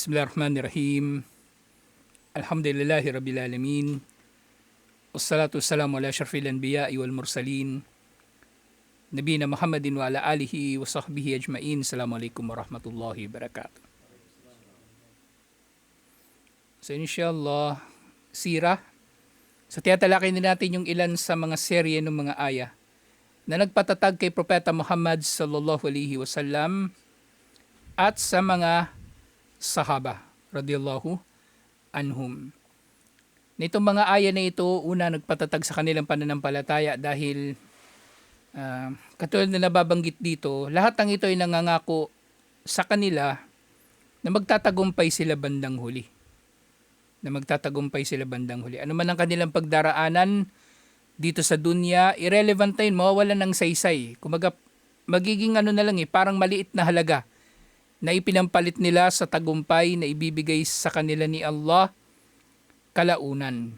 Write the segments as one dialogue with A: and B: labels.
A: Bismillahirrahmanirrahim. Alhamdulillahi Rabbil Alamin. Wassalatu wassalamu ala syarfil anbiya'i wal mursalin. Nabina Muhammadin wa ala alihi wa sahbihi ajma'in. Assalamualaikum warahmatullahi wabarakatuh. So inshallah, sira. So tiyatalakay din natin yung ilan sa mga serye ng mga aya na nagpatatag kay Propeta Muhammad sallallahu alaihi wasallam at sa mga sahaba radiyallahu anhum. Nitong mga aya na ito, una nagpatatag sa kanilang pananampalataya dahil uh, katulad na nababanggit dito, lahat ng ito ay nangangako sa kanila na magtatagumpay sila bandang huli. Na magtatagumpay sila bandang huli. Ano man ang kanilang pagdaraanan dito sa dunya, irrelevant na yun, mawawala ng saysay. Kumaga, magiging ano na lang eh, parang maliit na halaga na ipinampalit nila sa tagumpay na ibibigay sa kanila ni Allah kalaunan.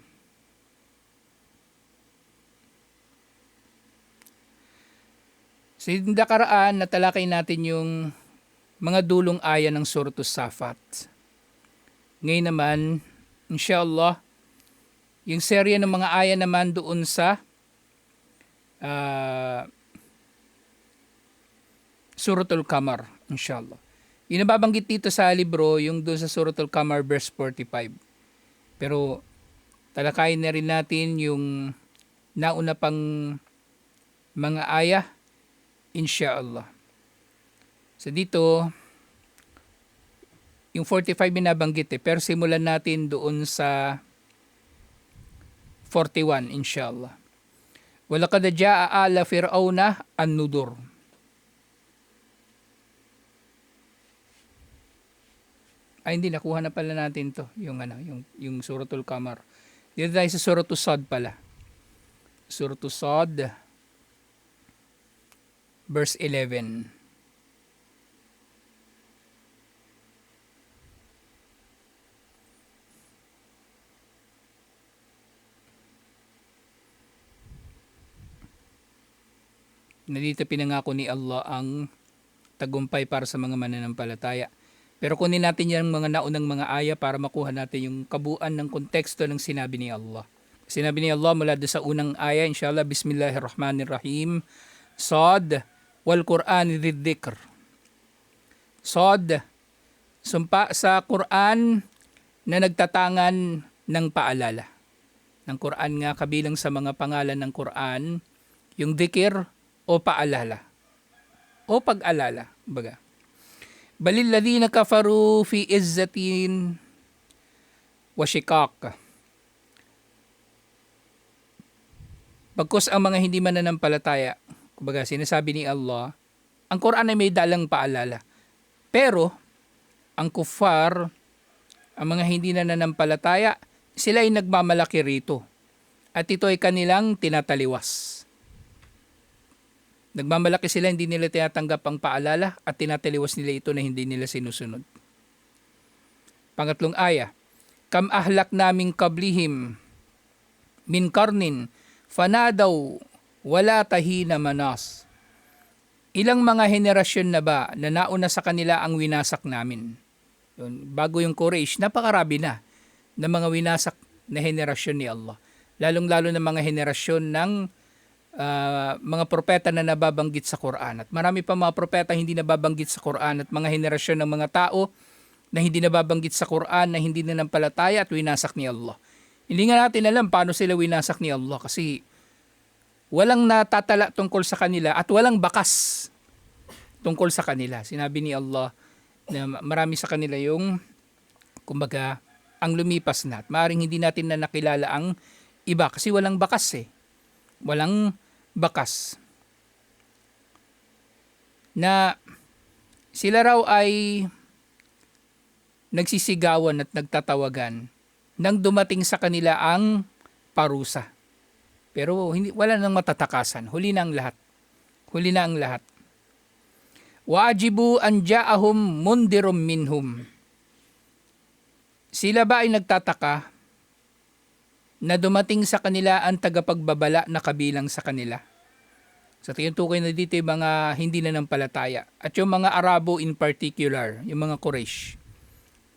A: Sa nakaraan, natalakay natin yung mga dulong aya ng Suratul Safat. Ngayon naman, inshallah, yung serye ng mga aya naman doon sa uh, Suratul Kamar, inshallah. Yung nababanggit dito sa libro, yung doon sa Suratul Kamar verse 45. Pero talakayin na rin natin yung nauna pang mga aya, inshallah. So dito, yung 45 binabanggit eh, pero simulan natin doon sa 41, inshallah. Walakad jaa ala fir'auna an-nudur. Ay hindi nakuha na pala natin 'to, yung ano, yung yung Suratul Kamar. Dito tayo sa Suratul Sad pala. Suratul Sad verse 11. na dito pinangako ni Allah ang tagumpay para sa mga mananampalataya. Pero kunin natin yung mga naunang mga aya para makuha natin yung kabuuan ng konteksto ng sinabi ni Allah. Sinabi ni Allah mula sa unang aya, inshallah, Bismillahirrahmanirrahim, Sad, wal Quran dhikr. Sad, sumpa sa Quran na nagtatangan ng paalala. Ng Quran nga kabilang sa mga pangalan ng Quran, yung dhikr o paalala. O pag-alala, baga. Balil ladina kafaru fi izzatin wa shikak. Pagkos ang mga hindi mananampalataya, kumbaga sinasabi ni Allah, ang Quran ay may dalang paalala. Pero, ang kuffar, ang mga hindi nananampalataya, sila ay nagmamalaki rito. At ito ay kanilang tinataliwas. Nagmamalaki sila, hindi nila tinatanggap ang paalala at tinataliwas nila ito na hindi nila sinusunod. Pangatlong aya, Kam ahlak naming kablihim min karnin fanadaw wala tahina manas. Ilang mga henerasyon na ba na nauna sa kanila ang winasak namin? Yun, bago yung Quraysh, napakarabi na ng mga winasak na henerasyon ni Allah. Lalong-lalo na mga henerasyon ng uh, mga propeta na nababanggit sa Quran. At marami pa mga propeta hindi nababanggit sa Quran at mga henerasyon ng mga tao na hindi nababanggit sa Quran na hindi na nampalataya at winasak ni Allah. Hindi nga natin alam paano sila winasak ni Allah kasi walang natatala tungkol sa kanila at walang bakas tungkol sa kanila. Sinabi ni Allah na marami sa kanila yung kumbaga ang lumipas na at maaaring hindi natin na nakilala ang iba kasi walang bakas eh. Walang bakas na sila raw ay nagsisigawan at nagtatawagan nang dumating sa kanila ang parusa. Pero hindi, wala nang matatakasan. Huli na ang lahat. Huli na ang lahat. Wajibu an ja'ahum mundirum minhum. Sila ba ay nagtataka na dumating sa kanila ang tagapagbabala na kabilang sa kanila. Sa so, tinutukoy na dito yung mga hindi na nampalataya. At yung mga Arabo in particular, yung mga Quraysh.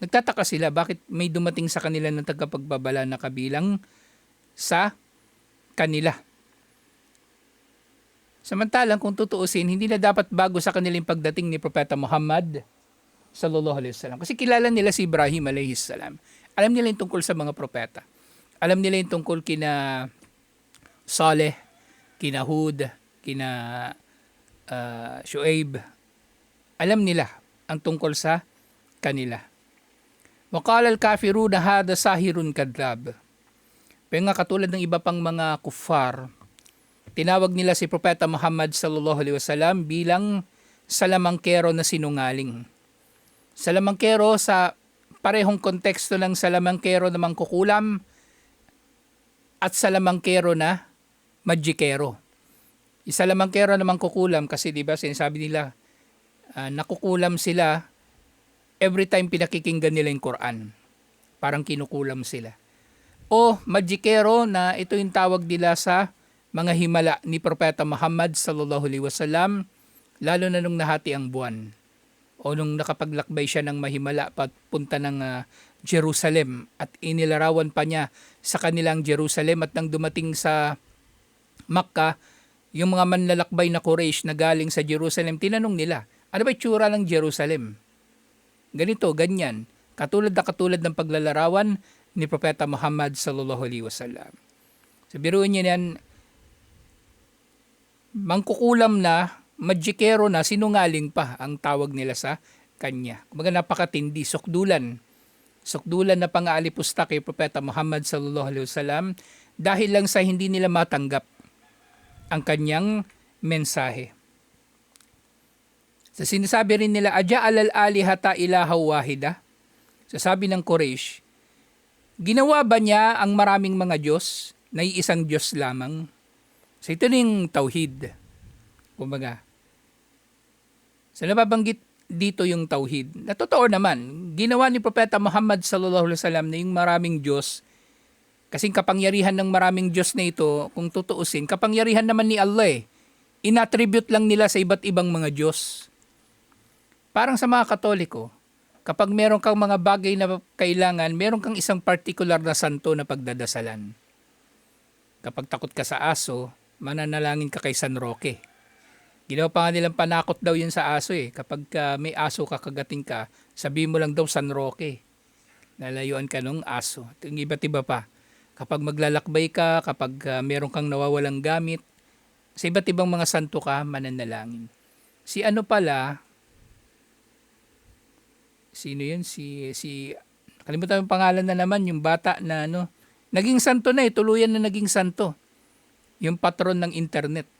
A: Nagtataka sila bakit may dumating sa kanila ng tagapagbabala na kabilang sa kanila. Samantalang kung tutuusin, hindi na dapat bago sa kanilang pagdating ni Propeta Muhammad sallallahu alaihi wasallam. Kasi kilala nila si Ibrahim alaihi salam. Alam nila yung tungkol sa mga propeta. Alam nila yung tungkol kina Saleh, kina Hud, kina uh, Shuaib. Alam nila ang tungkol sa kanila. Wakala al-kafiruna hada sahirun kadlab. Pero nga katulad ng iba pang mga kuffar, tinawag nila si Propeta Muhammad sallallahu alaihi wasallam bilang salamangkero na sinungaling. Salamangkero sa parehong konteksto ng salamangkero na mangkukulam at salamangkero na magikero. Isa lamangkero na mangkukulam kasi 'di ba sinasabi nila ah, nakukulam sila every time pinakikinggan nila yung Quran. Parang kinukulam sila. O magikero na ito yung tawag nila sa mga himala ni Propeta Muhammad sallallahu alaihi wasallam lalo na nung nahati ang buwan o nung nakapaglakbay siya ng mahimala papunta ng ah, Jerusalem at inilarawan pa niya sa kanilang Jerusalem at nang dumating sa Makkah yung mga manlalakbay na Quraysh na galing sa Jerusalem tinanong nila ano ba itsura ng Jerusalem ganito ganyan katulad na katulad ng paglalarawan ni Propeta Muhammad sallallahu alaihi wasallam so biruin niyo yan mangkukulam na magikero na sinungaling pa ang tawag nila sa kanya. Kumbaga napakatindi, sukdulan. Sukdulan na pangaalipusta kay Propeta Muhammad sallallahu alaihi wasallam dahil lang sa hindi nila matanggap ang kanyang mensahe. Sa sinasabi rin nila, Aja alal alihata ilahaw wahida. Sa sabi ng Quraysh, ginawa ba niya ang maraming mga Diyos na isang Diyos lamang? So ito na yung tauhid. Kumbaga, sa nababanggit dito yung tauhid, na totoo naman, ginawa ni Propeta Muhammad sallallahu alaihi wasallam na yung maraming Diyos, kasing kapangyarihan ng maraming Diyos na ito, kung tutuusin, kapangyarihan naman ni Allah eh. Inattribute lang nila sa iba't ibang mga Diyos. Parang sa mga Katoliko, kapag meron kang mga bagay na kailangan, meron kang isang particular na santo na pagdadasalan. Kapag takot ka sa aso, mananalangin ka kay San Roque. Ginawa pa nga nilang panakot daw yun sa aso eh. Kapag uh, may aso kakagating ka, sabi mo lang daw San Roque. Nalayuan ka nung aso. Yung iba't iba pa. Kapag maglalakbay ka, kapag uh, meron kang nawawalang gamit, sa iba't ibang mga santo ka, mananalangin. Si ano pala, sino yun? Si, si, kalimutan yung pangalan na naman, yung bata na ano, naging santo na eh, tuluyan na naging santo. Yung patron ng internet.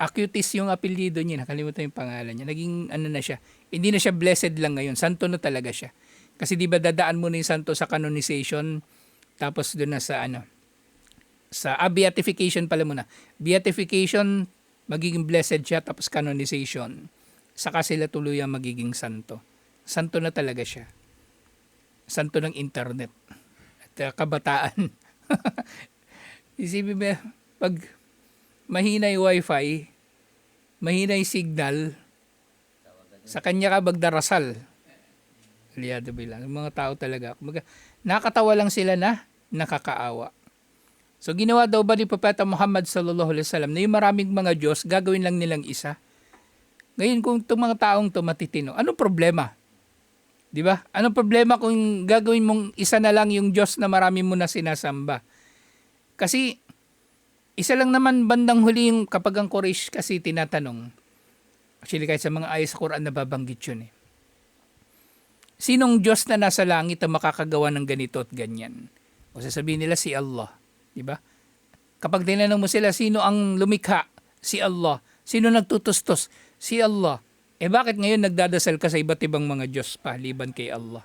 A: Acutis yung apelyido niya, nakalimutan yung pangalan niya. Naging ano na siya, hindi na siya blessed lang ngayon, santo na talaga siya. Kasi di ba dadaan mo na yung santo sa canonization, tapos doon na sa ano, sa ah, beatification pala muna. Beatification, magiging blessed siya, tapos canonization. Saka sila tuluyang magiging santo. Santo na talaga siya. Santo ng internet. At uh, kabataan. Isipin mo, pag mahina yung wifi, mahina yung signal, sa kanya ka magdarasal. Aliado bilang. Yung mga tao talaga. Kumbaga, nakatawa lang sila na nakakaawa. So ginawa daw ba ni Propeta Muhammad sallallahu alaihi wasallam na yung maraming mga Diyos, gagawin lang nilang isa? Ngayon kung itong mga taong to matitino, anong problema? Di ba? Anong problema kung gagawin mong isa na lang yung Diyos na marami mo na sinasamba? Kasi isa lang naman bandang huli yung kapag ang Quraysh kasi tinatanong. Actually kahit sa mga ayat sa Quran nababanggit yun eh. Sinong Diyos na nasa langit ang makakagawa ng ganito at ganyan? O sasabihin nila si Allah. Di ba? Kapag tinanong mo sila, sino ang lumikha? Si Allah. Sino nagtutustos? Si Allah. Eh bakit ngayon nagdadasal ka sa iba't ibang mga Diyos pa, liban kay Allah?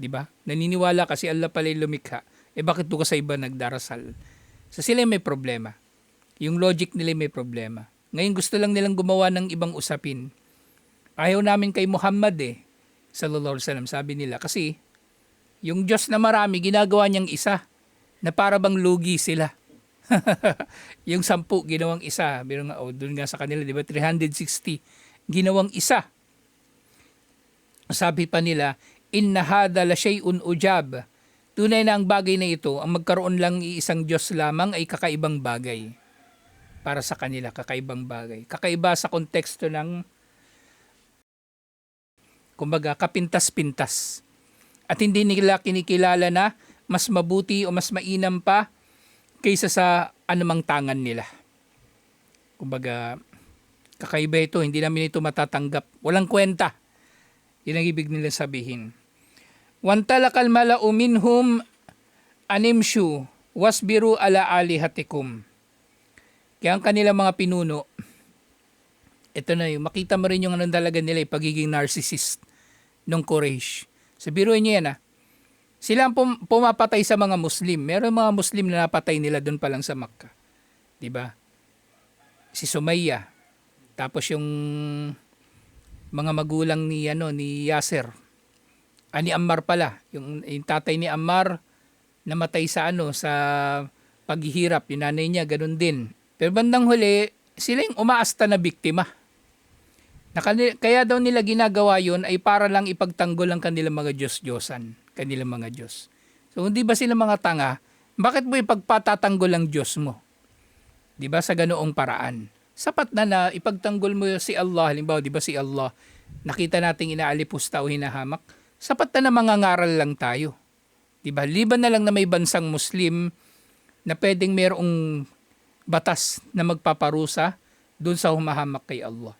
A: Di ba? Naniniwala ka si Allah pala yung lumikha. Eh bakit doon ka sa iba nagdarasal? So sila may problema. Yung logic nila may problema. Ngayon gusto lang nilang gumawa ng ibang usapin. Ayaw namin kay Muhammad eh. Sallallahu alaihi wasallam sabi nila kasi yung Diyos na marami ginagawa niyang isa na para bang lugi sila. yung sampu ginawang isa. Pero nga, oh, doon nga sa kanila, di ba, 360. Ginawang isa. Sabi pa nila, inna hadha la shay'un ujab. Tunay na ang bagay na ito, ang magkaroon lang iisang Diyos lamang ay kakaibang bagay. Para sa kanila, kakaibang bagay. Kakaiba sa konteksto ng kumbaga kapintas-pintas. At hindi nila kinikilala na mas mabuti o mas mainam pa kaysa sa anumang tangan nila. Kumbaga, kakaiba ito, hindi namin ito matatanggap. Walang kwenta. Yun ang ibig nila sabihin. Wantalakal mala'u minhum animshu wasbiru ala alihatikum. Kaya ang kanilang mga pinuno, ito na yung, makita mo rin yung anong talaga nila, yung pagiging narcissist ng Quraysh. So biruin yan ah. Sila ang pum- pumapatay sa mga Muslim. Meron mga Muslim na napatay nila doon pa lang sa Makkah. 'Di ba? Si Sumayya. Tapos yung mga magulang ni ano ni Yasser. Ah, ni Ammar pala. Yung, yung tatay ni Ammar namatay sa ano sa paghihirap. Yung nanay niya ganun din. Pero bandang huli, sila yung umaasta na biktima. Nakani- kaya daw nila ginagawa yon ay para lang ipagtanggol ang kanilang mga Diyos-Diyosan, kanilang mga Diyos. So hindi ba sila mga tanga? Bakit mo ipagpatatanggol ang Diyos mo? Di ba sa ganoong paraan? Sapat na na ipagtanggol mo si Allah, halimbawa di ba si Allah, nakita nating inaalipusta o hinahamak, sapat na na mangangaral lang tayo. Di ba? Liban na lang na may bansang Muslim na pwedeng merong batas na magpaparusa doon sa humahamak kay Allah.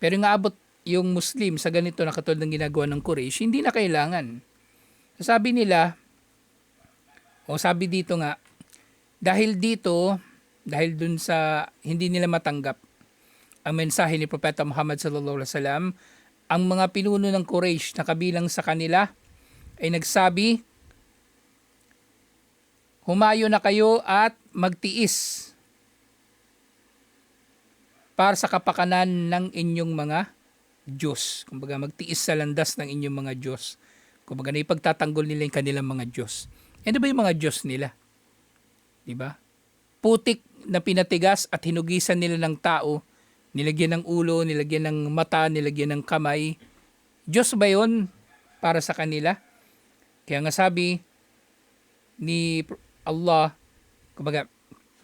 A: Pero nga abot yung Muslim sa ganito na katulad ng ginagawa ng Quraysh, hindi na kailangan. Sabi nila, o sabi dito nga, dahil dito, dahil dun sa hindi nila matanggap ang mensahe ni Propeta Muhammad sallallahu alaihi wasallam, ang mga pinuno ng Quraysh na kabilang sa kanila ay nagsabi, Humayo na kayo at magtiis para sa kapakanan ng inyong mga Diyos. Kumbaga magtiis sa landas ng inyong mga Diyos. Kumbaga na ipagtatanggol nila yung kanilang mga Diyos. Ano ba yung mga Diyos nila? Di ba? Putik na pinatigas at hinugisan nila ng tao, nilagyan ng ulo, nilagyan ng mata, nilagyan ng kamay. Diyos ba yon para sa kanila? Kaya nga sabi ni Allah, kumbaga,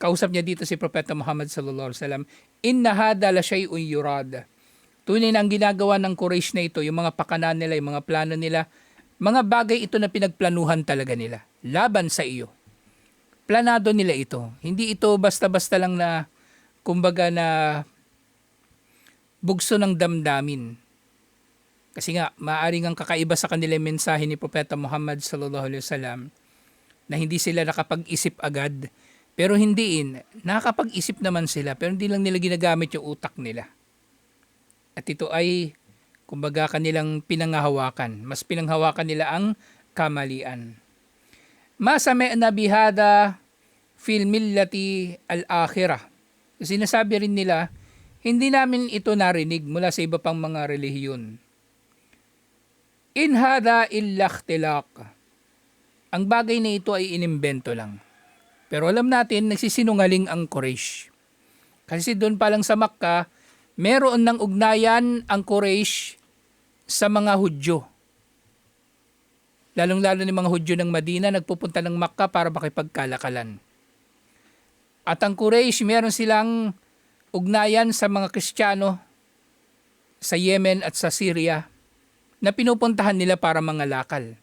A: kausap niya dito si Propeta Muhammad sallallahu alaihi wasallam, inna hada la shay'un yurad. Tunay na ang ginagawa ng Quraysh na ito, yung mga pakanan nila, yung mga plano nila, mga bagay ito na pinagplanuhan talaga nila. Laban sa iyo. Planado nila ito. Hindi ito basta-basta lang na, kumbaga na bugso ng damdamin. Kasi nga, maaaring ang kakaiba sa kanila yung mensahe ni Propeta Muhammad sallallahu alaihi wasallam na hindi sila nakapag-isip agad pero hindi in, nakakapag-isip naman sila pero hindi lang nila ginagamit yung utak nila. At ito ay kumbaga kanilang pinanghahawakan. Mas pinanghawakan nila ang kamalian. Masame na bihada fil millati al-akhirah. Sinasabi rin nila, hindi namin ito narinig mula sa iba pang mga relihiyon. In hada illa. Ang bagay na ito ay inimbento lang. Pero alam natin, nagsisinungaling ang Quraysh. Kasi doon pa lang sa Makkah, meron ng ugnayan ang Quraysh sa mga Hudyo. Lalong-lalo ni mga Hudyo ng Madina, nagpupunta ng Makkah para makipagkalakalan. At ang Quraysh, meron silang ugnayan sa mga Kristiyano sa Yemen at sa Syria na pinupuntahan nila para mga lakal.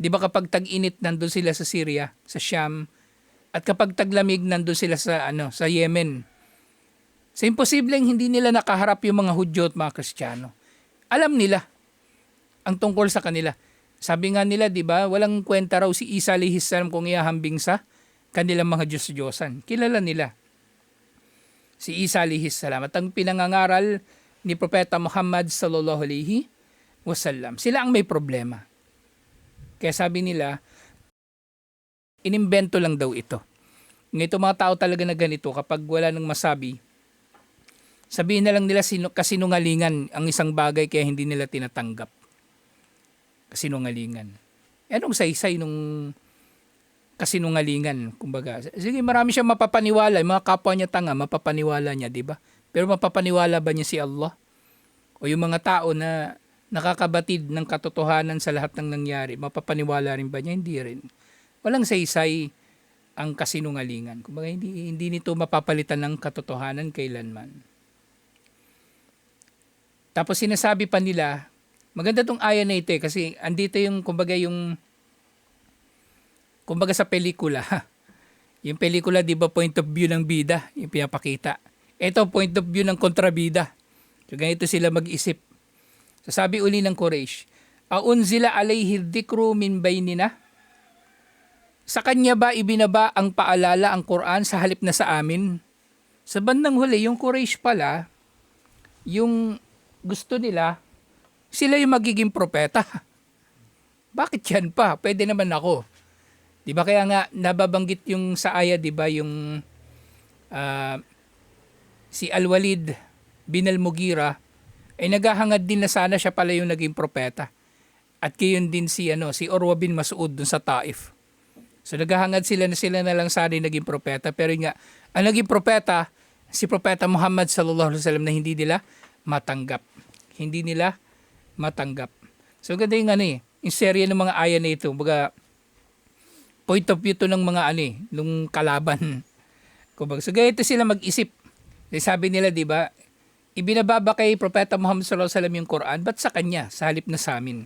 A: Di ba kapag tag-init nandun sila sa Syria, sa Sham, at kapag taglamig nandun sila sa ano sa Yemen. Sa imposibleng hindi nila nakaharap yung mga Hudyo at mga Kristiyano. Alam nila ang tungkol sa kanila. Sabi nga nila, di ba, walang kwenta raw si Isa salam kung ihahambing sa kanilang mga Diyos-Diyosan. Kilala nila si Isa salam At ang pinangangaral ni Propeta Muhammad sallallahu alaihi wasallam. Sila ang may problema. Kaya sabi nila, inimbento lang daw ito. Ngito mga tao talaga na ganito, kapag wala nang masabi, sabihin na lang nila sino, kasinungalingan ang isang bagay kaya hindi nila tinatanggap. Kasinungalingan. E anong saysay nung kasinungalingan, kumbaga. Sige, marami siyang mapapaniwala. Yung mga kapwa niya tanga, mapapaniwala niya, di ba? Pero mapapaniwala ba niya si Allah? O yung mga tao na nakakabatid ng katotohanan sa lahat ng nangyari, mapapaniwala rin ba niya? Hindi rin. Walang saysay ang kasinungalingan. Kumbaga, hindi, hindi nito mapapalitan ng katotohanan kailanman. Tapos sinasabi pa nila, maganda tong aya na ito eh, kasi andito yung, kumbaga yung, kumbaga sa pelikula, yung pelikula, di ba, point of view ng bida, yung pinapakita. Ito, point of view ng kontrabida. So, ganito sila mag-isip. So, sabi uli ng Quraysh, Aunzila alayhi dhikru min baynina? Sa kanya ba ibinaba ang paalala ang Quran sa halip na sa amin? Sa bandang huli, yung Quraysh pala, yung gusto nila, sila yung magiging propeta. Bakit yan pa? Pwede naman ako. 'Di ba kaya nga nababanggit yung sa aya 'di ba yung ah, si Al-Walid bin Al-Mughira ay naghahangad din na sana siya pala yung naging propeta. At kayon din si ano si Urwa bin Mas'ud dun sa Taif. So naghahangad sila na sila na lang sana naging propeta pero nga ang naging propeta si propeta Muhammad sallallahu alaihi wasallam na hindi nila matanggap. Hindi nila matanggap. So ganda yung ano eh, yung serye ng mga aya na ito, baga point of view to ng mga ano eh, nung kalaban. Kumbaga, so ganito sila mag-isip. Eh, Sabi nila, di ba, ibinababa kay Propeta Muhammad sallallahu alaihi wasallam yung Quran, ba't sa kanya, sa halip na sa amin?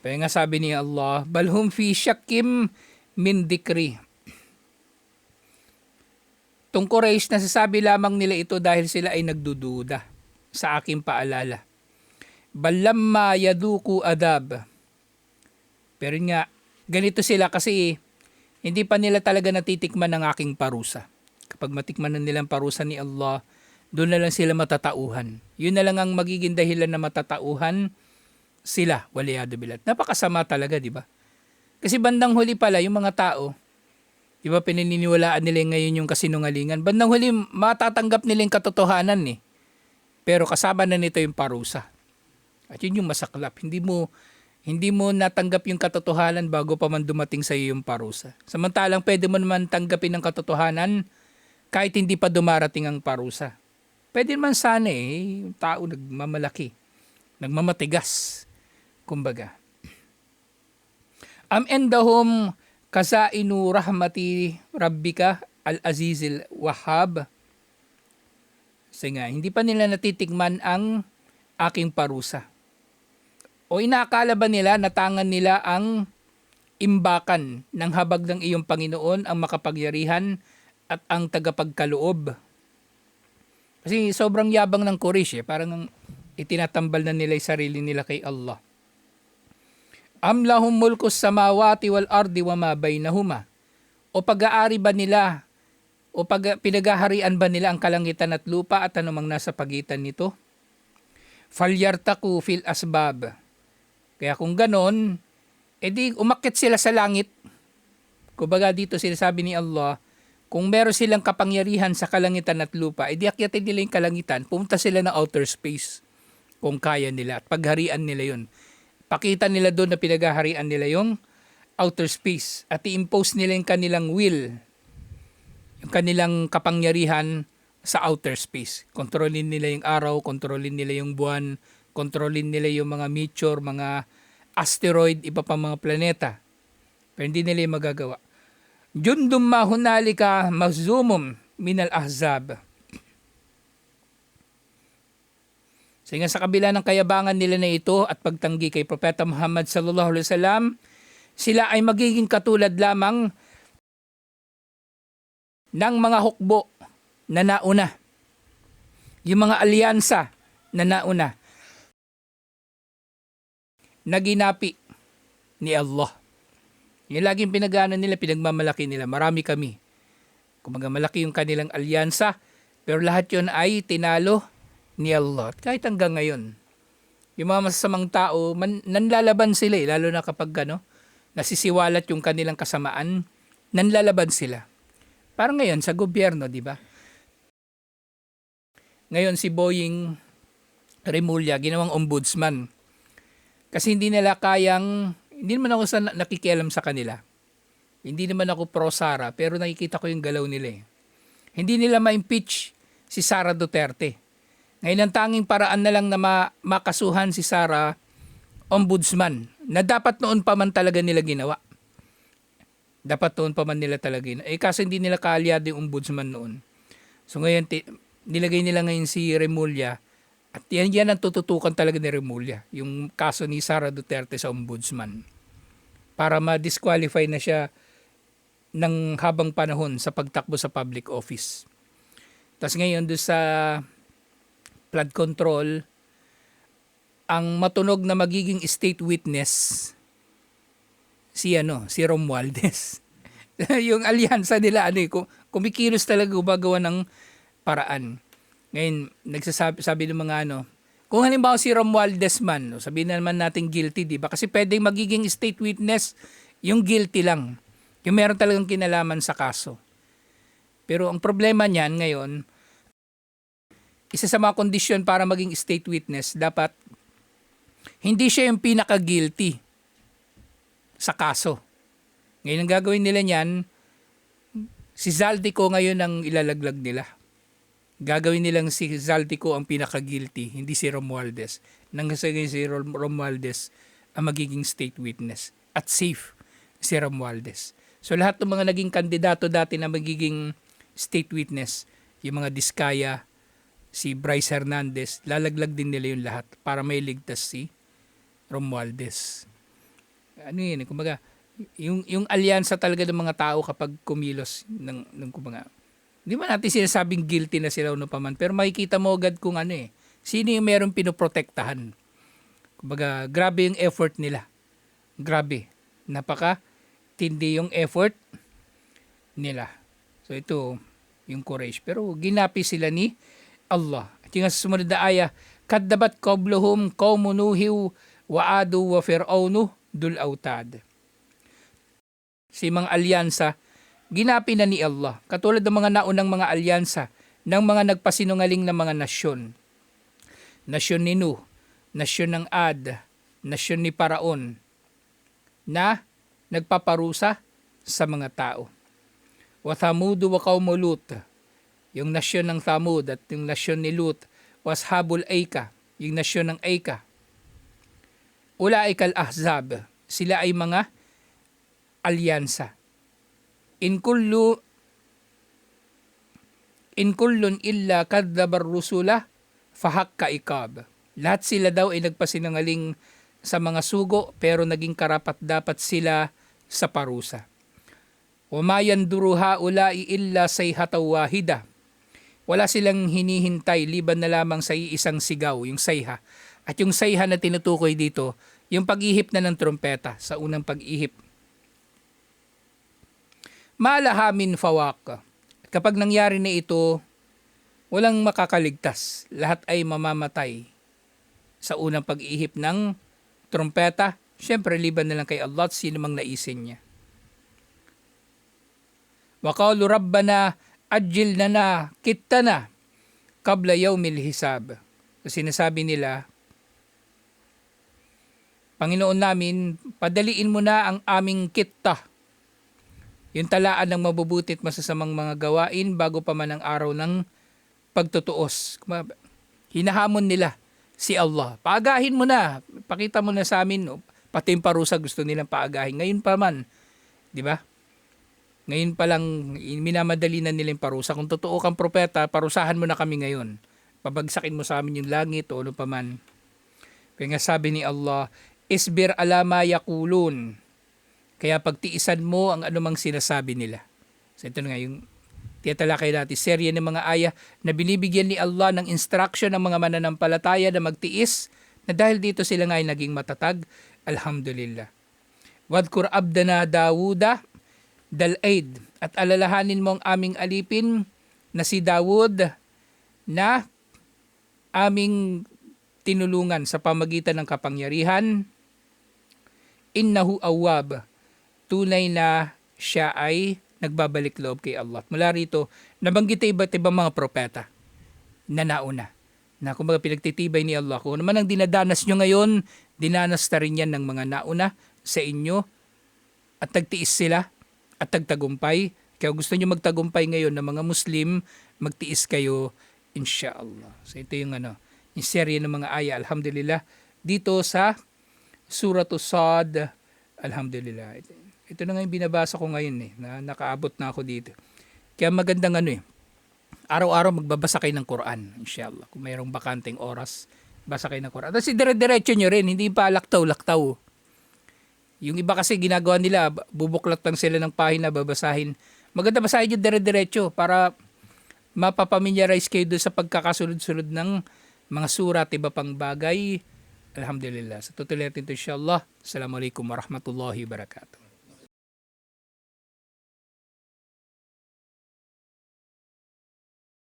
A: Kaya nga sabi ni Allah, balhum fi shakkim min dikri. Tung Quraysh, nasasabi lamang nila ito dahil sila ay nagdududa sa aking paalala. Balamma yaduku adab. Pero nga, ganito sila kasi hindi pa nila talaga natitikman ng aking parusa. Kapag matikman na nilang parusa ni Allah, doon na lang sila matatauhan. Yun na lang ang magiging dahilan na matatauhan sila, waliyado bilat. Napakasama talaga, di ba? Kasi bandang huli pala, yung mga tao, di ba pinaniniwalaan nila ngayon yung kasinungalingan, bandang huli matatanggap nila yung katotohanan eh. Pero kasama na nito yung parusa. At yun yung masaklap. Hindi mo hindi mo natanggap yung katotohanan bago pa man dumating sa iyo yung parusa. Samantalang pwede mo naman tanggapin ang katotohanan kahit hindi pa dumarating ang parusa. Pwede naman sana eh, yung tao nagmamalaki, nagmamatigas, kumbaga. Am endahum kasainu rahmati rabbika al-azizil wahhab. Kasi nga, hindi pa nila natitikman ang aking parusa. O inaakala ba nila natangan nila ang imbakan ng habag ng iyong Panginoon ang makapagyarihan at ang tagapagkaloob? Kasi sobrang yabang ng Quraysh eh. Parang itinatambal na nila yung sarili nila kay Allah. Am lahum mulkus samawati wal ardi wa ma bainahuma. O pag-aari ba nila o pag pinagaharian ba nila ang kalangitan at lupa at anumang nasa pagitan nito? Falyartaku fil asbab. Kaya kung ganon, edi umakit sila sa langit. Kumbaga dito sinasabi ni Allah, kung meron silang kapangyarihan sa kalangitan at lupa, edi akyatin nila yung kalangitan, pumunta sila ng outer space kung kaya nila at pagharian nila yun. Pakita nila doon na pinaghaharian nila yung outer space at i-impose nila yung kanilang will, yung kanilang kapangyarihan sa outer space. Kontrolin nila yung araw, kontrolin nila yung buwan, kontrolin nila yung mga meteor, mga asteroid, iba pa mga planeta. Pero hindi nila yung magagawa. Jundum mahunalika mazumum minal ahzab. So nga sa kabila ng kayabangan nila na ito at pagtanggi kay Propeta Muhammad sallallahu alaihi wasallam, sila ay magiging katulad lamang ng mga hukbo na nauna. Yung mga alyansa na nauna na ginapi ni Allah. Yung laging pinagano nila, pinagmamalaki nila. Marami kami. Kumaga malaki yung kanilang alyansa, pero lahat yon ay tinalo ni Allah. Kahit hanggang ngayon, yung mga masasamang tao, man, nanlalaban sila eh, lalo na kapag ano, nasisiwalat yung kanilang kasamaan, nanlalaban sila. Parang ngayon sa gobyerno, di ba? Ngayon si Boying Remulla, ginawang ombudsman. Kasi hindi nila kayang, hindi naman ako sa nakikialam sa kanila. Hindi naman ako pro Sara, pero nakikita ko yung galaw nila eh. Hindi nila ma-impeach si Sara Duterte. Ngayon ang tanging paraan na lang na ma- makasuhan si Sarah, ombudsman, na dapat noon pa man talaga nila ginawa. Dapat noon pa man nila talaga ginawa. Eh kasi hindi nila kaalyado yung ombudsman noon. So ngayon, nilagay nila ngayon si Remulla at yan, yan ang tututukan talaga ni Remulla, yung kaso ni Sara Duterte sa ombudsman. Para ma-disqualify na siya ng habang panahon sa pagtakbo sa public office. Tapos ngayon doon sa flood control, ang matunog na magiging state witness si ano, si Romualdez. yung alyansa nila ano eh, kum- kumikilos talaga gumagawa ng paraan. Ngayon, nagsasabi sabi ng mga ano, kung halimbawa si Romualdez man, no, sabihin na naman natin guilty, di ba? Kasi pwedeng magiging state witness yung guilty lang. Yung meron talagang kinalaman sa kaso. Pero ang problema niyan ngayon, isa sa mga kondisyon para maging state witness, dapat hindi siya yung pinaka-guilty sa kaso. Ngayon ang gagawin nila niyan, si Zaldico ngayon ang ilalaglag nila. Gagawin nilang si Zaldico ang pinaka-guilty, hindi si Romualdez. Nang si Rom- Romualdez ang magiging state witness at safe si Romualdez. So lahat ng mga naging kandidato dati na magiging state witness, yung mga Diskaya, si Bryce Hernandez, lalaglag din nila yung lahat para may ligtas si Romualdez. Ano yun, eh, kumbaga, yung, yung alyansa talaga ng mga tao kapag kumilos ng, ng kumbaga, hindi man natin sinasabing guilty na sila ano pa man, pero makikita mo agad kung ano eh, sino yung meron pinoprotektahan. Kumbaga, grabe yung effort nila. Grabe. Napaka tindi yung effort nila. So ito, yung courage. Pero ginapi sila ni Allah. At yung sumunod na aya, Kaddabat qabluhum qawmunuhiw wa adu wa fir'aunu dul autad. Si mga alyansa, ginapi na ni Allah. Katulad ng mga naunang mga alyansa ng mga nagpasinungaling na mga nasyon. Nasyon ni Nuh, nasyon ng Ad, nasyon ni Paraon, na nagpaparusa sa mga tao. Wa Thamudu wa qaumu Lut, yung nasyon ng Thamud at yung nasyon ni Lut, was Habul Aika, yung nasyon ng Aika. Ulaikal Ahzab, sila ay mga alyansa. In kullu in kullun illa kadzabar rusula fahakka ikab. Lahat sila daw ay nagpasinungaling sa mga sugo pero naging karapat dapat sila sa parusa. Umayan duruha ulai illa sayhataw wahida. Wala silang hinihintay liban na lamang sa iisang sigaw, yung sayha. At yung sayha na tinutukoy dito, yung pag-ihip na ng trompeta sa unang pag-ihip. Malahamin fawak. Kapag nangyari na ito, walang makakaligtas. Lahat ay mamamatay sa unang pag-ihip ng trompeta. Siyempre, liban na lang kay Allah at sino mang naisin niya. Waqalu rabbana ajil na na, kitta na, kabla yawmil hisab. Sinasabi nila, Panginoon namin, padaliin mo na ang aming kitta. Yung talaan ng mabubuti at masasamang mga gawain bago pa man ang araw ng pagtutuos. Hinahamon nila si Allah. Paagahin mo na. Pakita mo na sa amin. Pati yung parusa gusto nilang paagahin. Ngayon pa man. Di ba? Ngayon pa lang, minamadali na nila yung parusa. Kung totoo kang propeta, parusahan mo na kami ngayon. Pabagsakin mo sa amin yung langit o ano pa man. Kaya nga sabi ni Allah, Isbir alama yakulun. Kaya pagtiisan mo ang anumang sinasabi nila. So ito na nga yung tiyatalakay natin. Serye ng mga aya na binibigyan ni Allah ng instruction ng mga mananampalataya na magtiis na dahil dito sila nga ay naging matatag. Alhamdulillah. Wadkur abdana Dawuda dal aid at alalahanin mo ang aming alipin na si Dawud na aming tinulungan sa pamagitan ng kapangyarihan innahu awwab tunay na siya ay nagbabalik loob kay Allah. Mula rito, nabanggit iba't ibang mga propeta na nauna. Na kumbaga pinagtitibay ni Allah. Kung ano man ang dinadanas nyo ngayon, dinanas na rin yan ng mga nauna sa inyo at tagtiis sila at tagtagumpay. Kaya gusto nyo magtagumpay ngayon ng mga Muslim, magtiis kayo Inshallah. So ito yung ano, yung serye ng mga aya, alhamdulillah, dito sa Suratul Sad, alhamdulillah. Ito, ito na nga yung binabasa ko ngayon eh, na nakaabot na ako dito. Kaya magandang ano eh, araw-araw magbabasa kayo ng Quran, inshallah. Kung mayroong bakanteng oras, basa kayo ng Quran. Tapos dire-diretso nyo rin, hindi pa laktaw-laktaw. Yung iba kasi ginagawa nila, bubuklat lang sila ng pahina, babasahin. Maganda basahin yung dire-diretso para mapapamiliarize kayo doon sa pagkakasunod-sunod ng mga surat, iba pang bagay. Alhamdulillah. Sa tutuloy natin ito inshallah. Assalamualaikum warahmatullahi wabarakatuh.